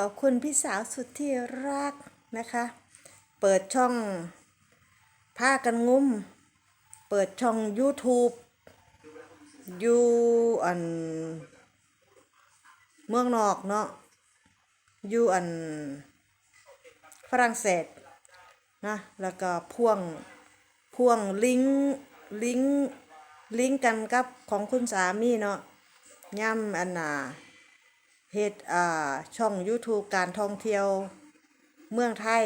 ขอบคุณพี่สาวสุดที่รักนะคะ เปิดช่องผ้ากันงุ้ม เปิดช่อง YouTube อยู่อัน เมืองนอกเนาะอยู่อัน ฝรั่งเศสนะแล้วก็พ่วงพ่วงลิงก์ลิงก์ลิงก์กันกับของคุณสามีเนาะย่ำอันน่ะ เฮ็ดอ่าช่อง YouTube การท่องเที่ยวเมืองไทย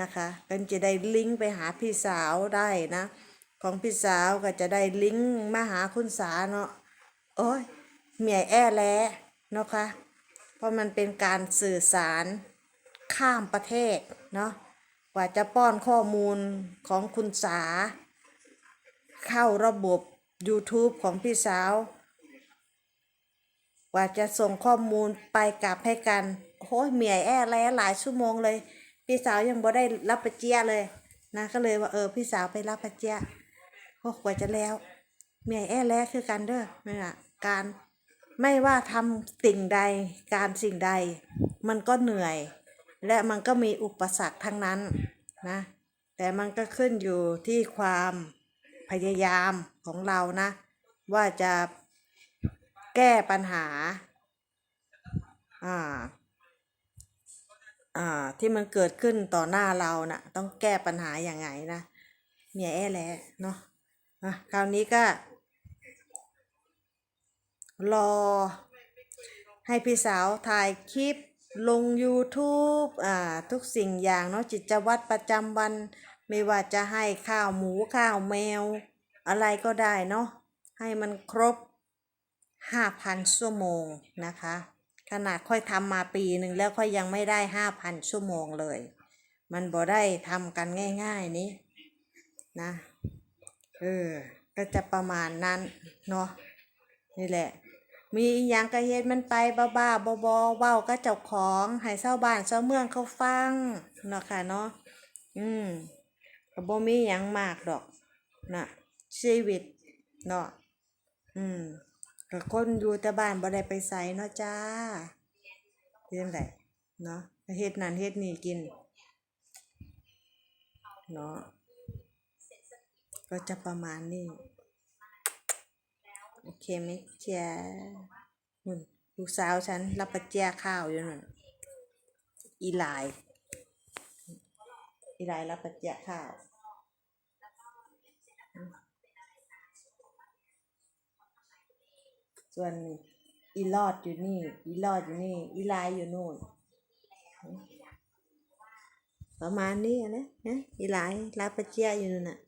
นะคะก็จะได้ลิงก์ไปหาพี่สาวได้นะ ของพี่สาวก็จะได้ลิงก์มาหาคุณสาเนาะโอ้ยเมียแอ้แล้วเนาะคะเพราะมันเป็นการสื่อสารข้ามประเทศเนาะกว่าจะป้อนข้อมูลของคุณสา เข้าระบบ YouTube ของพี่สาว กว่าจะส่งข้อมูลไปกลับให้กันโอ้ยเหมียแอ้แล้หลายชั่วโมงเลย พี่สาวยังบ่ได้รับประเจียเลยนะก็เลยว่าเออพี่สาวไปรับประเจียโอ้กว่าจะแล้วเหมียแอ้แล้วคือกันเด้อนี่นน่ะการไม่ว่าทำสิ่งใดการสิ่งใด มันก็เหนื่อย และมันก็มีอุปสรรคทั้งนั้นนะ แต่มันก็ขึ้นอยู่ที่ความพยายามของเรานะ ว่าจะ แก้ปัญหา อ่า อ่า ที่มันเกิดขึ้นต่อหน้าเรานะ่ะ ต้องแก้ปัญหาอย่างไงนะเมียแอ้แล้วเนาะอะคราวนี้ก็ รอ ให้พี่สาวถ่ายคลิปลง YouTube อ่า ทุกสิ่งอย่างเนาะจิตวัตรประจำวัน ไม่ว่าจะให้ข้าวหมูข้าวแมว อะไรก็ได้เนาะให้มันครบ 5,000 ชั่วโมงนะคะ ขนาดค่อยทำมาปีหนึ่งแล้วค่อยยังไม่ได้ 5,000 ชั่วโมงเลย มันบ่ได้ทำกันง่ายๆนี้นะเออก็จะประมาณนั้นเนาะนี่แหละ มีอหย่างกระเฮ็ดมันไปบ้าๆบอๆเว้าก็เจ้าของให้เศร้าบ้านเศร้าเมืองเขาฟังเนาะค่ะเนาะอืมก็บ่มีหยังมากดอกนะชีวิตเนาะอืม ก็คนอยู่แต่บ้านบ่ได้ไปไสเนาะจ้าเรื่องไดเนาะเฮ็ดนั่นเฮ็ดนี่กิน เนาะก็จะประมาณนี้ โอเคไหมจ๊ะนุ่นลูกสาวฉันรับประเจียข้าวอยู่นั่นอีหลาย อีหลายรับประเจียข้าว ส่วนอีลอดอยู่นี่ อีลอดอยู่นี่ อีลายอยู่นู่น ประมาณนี้นะนะอีลายลาบประเจียอยู่นั่นน่ะ